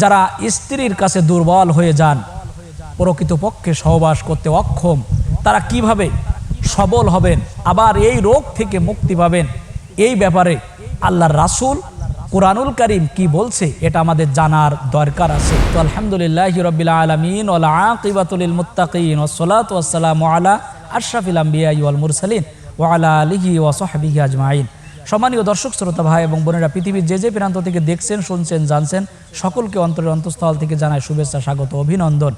যারা স্ত্রীর কাছে দুর্বল হয়ে যান, প্রকৃতপক্ষে সহবাস করতে অক্ষম, তারা কীভাবে সবল হবেন, আবার এই রোগ থেকে মুক্তি পাবেন? এই ব্যাপারে আল্লাহর রাসূল কোরআনুল করিম কি বলছে, এটা আমাদের জানার দরকার আছে। তো আলহামদুলিল্লাহ রবিল আলমিন ওলাকিবাতুল মুত্তাকিন ওসলাত ওসালাম আলা আশরাফিল মুরসালিন ওয়ালা আলিহি ওয়াসহাবিহি আজমাইন। সম্মানীয় দর্শক, শ্রোতা ভাই এবং বোনেরা, পৃথিবীর যে যে প্রান্ত থেকে দেখছেন, শুনছেন, জানছেন, সকলকে অন্তরের অন্তঃস্থল থেকে জানায় শুভেচ্ছা, স্বাগত, অভিনন্দন।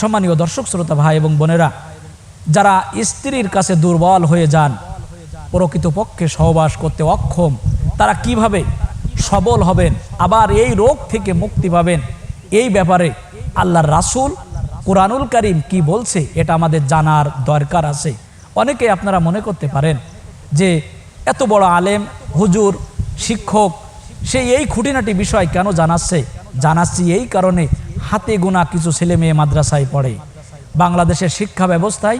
সম্মানীয় দর্শক, শ্রোতা ভাই এবং বোনেরা, যারা স্ত্রীর কাছে দুর্বল হয়ে যান, প্রকৃতপক্ষে সহবাস করতে অক্ষম, তারা কীভাবে সবল হবেন, আবার এই রোগ থেকে মুক্তি পাবেন, এই ব্যাপারে আল্লাহর রাসূল কোরআনুল করিম কি বলছে, এটা আমাদের জানার দরকার আছে। অনেকে আপনারা মনে করতে পারেন যে এত বড় আলেম, হুজুর, শিক্ষক, সে এই খুঁটিনাটি বিষয় কেন জানাচ্ছে? জানাচ্ছি এই কারণে হাতে গোনা কিছু ছেলে মেয়ে মাদ্রাসায় পড়ে। বাংলাদেশের শিক্ষা ব্যবস্থায়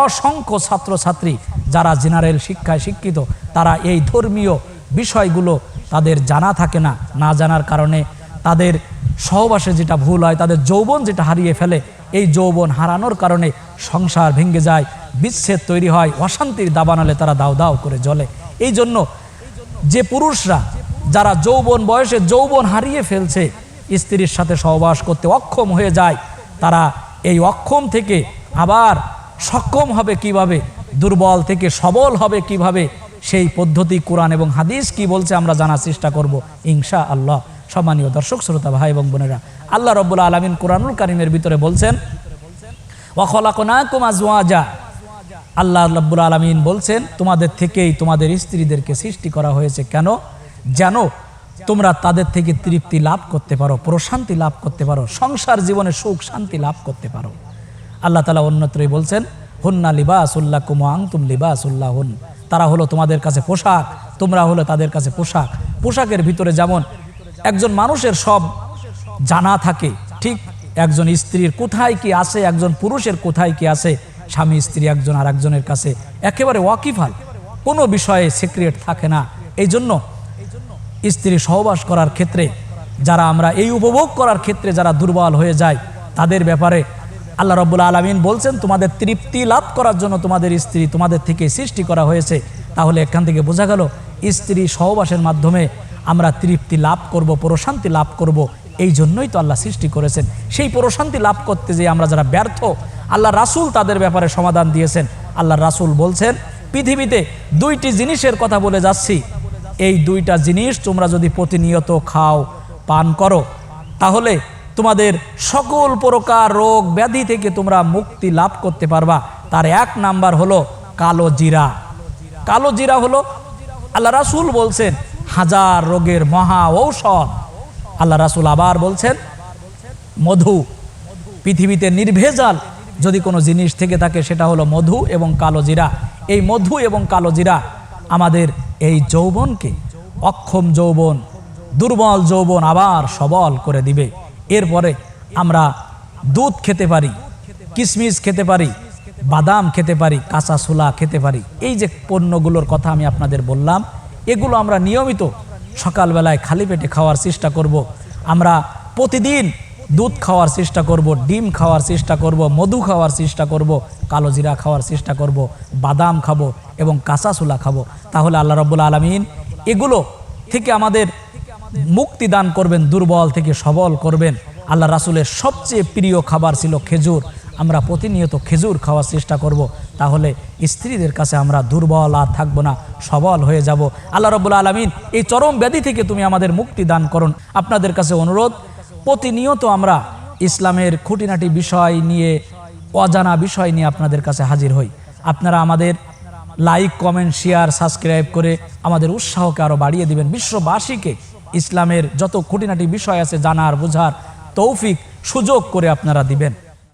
অসংখ্য ছাত্রছাত্রী যারা জেনারেল শিক্ষায় শিক্ষিত, তারা এই ধর্মীয় বিষয়গুলো তাদের জানা থাকে না না জানার কারণে তাদের সহবাসে যেটা ভুল হয়, তাদের যৌবন যেটা হারিয়ে ফেলে, এই যৌবন হারানোর কারণে সংসার ভেঙে যায় বিচ্ছেদ তৈরি হয়, অশান্তির দাবানালে তারা দাও দাও করে জ্বলে। এই জন্য যে পুরুষরা, যারা যৌবন বয়সে যৌবন হারিয়ে ফেলছে, স্ত্রীর সাথে সহবাস করতে অক্ষম হয়ে যায়, তারা এই অক্ষম থেকে আবার সক্ষম হবে কীভাবে, দুর্বল থেকে সবল হবে কীভাবে, সেই পদ্ধতি কোরআন এবং হাদিস কি বলছে আমরা জানার চেষ্টা করব ইনশা আল্লাহ সম্মানীয় দর্শক, শ্রোতা, ভাই এবং বোনেরা, আল্লাহ রব্বুল আলমিন কোরআনুল কারিমের ভিতরে বলছেন ওয়াখলাকুম আজওয়াজা আল্লাহ রব্বুল আলমিন বলছেন, তোমাদের থেকেই তোমাদের স্ত্রীদেরকে সৃষ্টি করা হয়েছে কেন? যেন তোমরা তাদের থেকে তৃপ্তি লাভ করতে পারো, প্রশান্তি লাভ করতে পারো, সংসার জীবনে সুখ, শান্তি লাভ করতে পারো। আল্লাহ তালা অন্যত্রই বলছেন, হুন্না লিবাসুল্লাহ কুমাং তুম লিবাসুল্লাহ হুন তারা হলো তোমাদের কাছে পোশাক, তোমরা হলো তাদের কাছে পোশাক। পোশাকের ভিতরে যেমন একজন মানুষের সব জানা থাকে, ঠিক একজন স্ত্রীর কোথায় কি আছে, একজন পুরুষের কোথায় কি আছে স্বামী, স্ত্রী, একজন আর একজনের কাছে একেবারে ওয়াকিফাল কোনো বিষয়ে সিক্রেট থাকে না। এই জন্য স্ত্রী সহবাস করার ক্ষেত্রে, যারা আমরা এই উপভোগ করার ক্ষেত্রে যারা দুর্বল হয়ে যায় তাদের ব্যাপারে আল্লাহ রব্বুল আলমিন বলছেন, তোমাদের তৃপ্তি লাভ করার জন্য তোমাদের স্ত্রী তোমাদের থেকে সৃষ্টি করা হয়েছে। তাহলে এখান থেকে বোঝা গেল, স্ত্রী সহবাসের মাধ্যমে আমরা তৃপ্তি লাভ করব, প্রশান্তি লাভ করব। এই জন্যই তো আল্লাহ সৃষ্টি করেছেন। সেই প্রশান্তি লাভ করতে যে আমরা যারা ব্যর্থ আল্লাহ রাসূল তাদের ব্যাপারে সমাধান দিয়েছেন। আল্লাহ রাসূল বলছেন, পৃথিবীতে দুইটি জিনিসের কথা বলে যাচ্ছি। এই দুইটা জিনিস তোমরা যদি প্রতিনিয়ত খাও, পান করো, তাহলে তোমাদের সকল প্রকার রোগ ব্যাধি থেকে তোমরা মুক্তি লাভ করতে পারবা। তার এক নাম্বার হলো কালো জিরা। কালো জিরা হলো, আল্লাহ রাসূল বলছেন, হাজার রোগের মহা ঔষধ। আল্লাহ রাসুল আবার বলছেন, মধু, পৃথিবীতে নির্ভেজাল যদি কোনো জিনিস থেকে থাকে সেটা হলো মধু এবং কালো জিরা। এই মধু এবং কালো জিরা আমাদের এই যৌবনকে অক্ষম যৌবন, দুর্বল যৌবন আবার সবল করে দিবে। এরপরে আমরা দুধ খেতে পারি কিশমিশ খেতে পারি, বাদাম খেতে পারি, কাঁচা ছোলা খেতে পারি। এই যে পণ্যগুলোর কথা আমি আপনাদের বললাম, এগুলো আমরা নিয়মিত সকালবেলায় খালি পেটে খাওয়ার চেষ্টা করব। আমরা প্রতিদিন দুধ খাওয়ার চেষ্টা করব, ডিম খাওয়ার চেষ্টা করব, মধু খাওয়ার চেষ্টা করব, কালো জিরা খাওয়ার চেষ্টা করব, বাদাম খাব এবং কাঁচা ছোলা খাব। তাহলে আল্লাহ রব্বুল আলমিন এগুলো থেকে আমাদের মুক্তি দান করবেন, দুর্বল থেকে সবল করবেন। আল্লাহ রাসুলের সবচেয়ে প্রিয় খাবার ছিল খেজুর। আমরা প্রতিনিয়ত খেজুর খাওয়ার চেষ্টা করব। তাহলে স্ত্রীদের কাছে আমরা দুর্বল আর থাকব না, সবল হয়ে যাব। আল্লাহ রব্বুল আলমিন এই চরম ব্যাধি থেকে তুমি আমাদের মুক্তি দান করুন। আপনাদের কাছে অনুরোধ প্রতিনিয়ত আমরা ইসলামের খুঁটিনাটি বিষয় নিয়ে, অজানা বিষয় নিয়ে আপনাদের কাছে হাজির হই। আপনারা আমাদের লাইক কমেন্ট শেয়ার সাবস্ক্রাইব করে আমাদের উৎসাহকে আরও বাড়িয়ে দিবেন। বিশ্ববাসীকে ইসলামের যত খুঁটিনাটি বিষয় আছে জানার, বোঝার তৌফিক, সুযোগ করে আপনারা দিবেন।